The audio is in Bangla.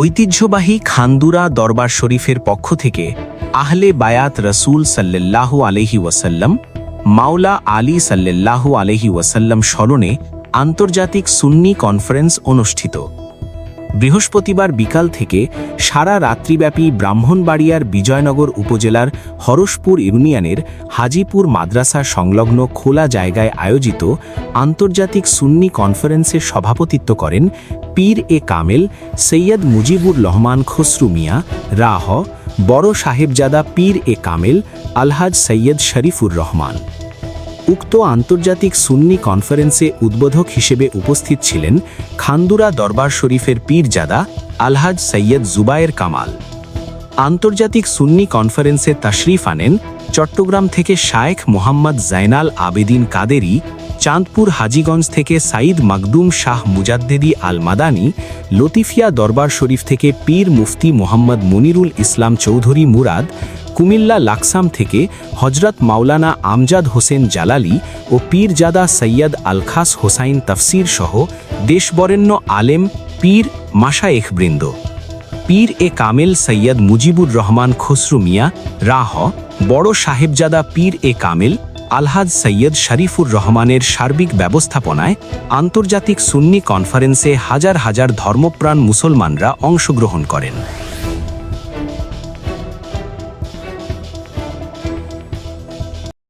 ঐতিহ্যবাহী খান্দুরা দরবার শরীফের পক্ষ থেকে আহলে বায়াত রসুল সাল্লাল্লাহু আলহি ওয়াসাল্লাম, মাওলা আলী সাল্লাল্লাহু আলহি ওয়াসাল্লাম স্মরণে আন্তর্জাতিক সুন্নি কনফারেন্স অনুষ্ঠিত। বৃহস্পতিবার বিকাল থেকে সারা রাত্রিব্যাপী ব্রাহ্মণবাড়িয়ার বিজয়নগর উপজেলার হরশপুর ইউনিয়নের হাজিপুর মাদ্রাসা সংলগ্ন খোলা জায়গায় আয়োজিত আন্তর্জাতিক সুন্নি কনফারেন্সের সভাপতিত্ব করেন পীর এ কামেল, সৈয়দ মুজিবুর রহমান খসরু মিয়া, রাহ, বড় সাহেবজাদা পীর এ কামেল, আলহাজ সৈয়দ শরীফুর রহমান। উক্ত আন্তর্জাতিক সুন্নি কনফারেন্সে উদ্বোধক হিসেবে উপস্থিত ছিলেন খান্দুরা দরবার শরীফের পীরজাদা আলহাজ সৈয়দ জুবায়ের কামাল। আন্তর্জাতিক সুন্নি কনফারেন্সে তাশরিফ আনেন চট্টগ্রাম থেকে শায়েখ মোহাম্মদ জাইনাল আবেদিন কাদেরি চাঁদপুর হাজীগঞ্জ থেকে সাইদ মাকদুম শাহ মুজাদ্দেদি আল মাদানি লতিফিয়া দরবার শরীফ থেকে পীর মুফতি মোহাম্মদ মনিরুল ইসলাম চৌধুরী মুরাদ, কুমিল্লা লাকসাম থেকে হজরত মাওলানা আমজাদ হোসেন জালালি ও পীরজাদা সৈয়দ আলখাস হোসাইন তফসির সহ দেশবরেণ্য আলেম পীর মাশায়েখবৃন্দ পীর এ কামেল সৈয়দ মুজিবুর রহমান খসরু মিয়া, রাহ, বড় সাহেবজাদা পীর এ কামেল আলহাজ সৈয়দ শরীফুর রহমানের সার্বিক ব্যবস্থাপনায় আন্তর্জাতিক সুন্নি কনফারেন্সে হাজার হাজার ধর্মপ্রাণ মুসলমানরা অংশগ্রহণ করেন।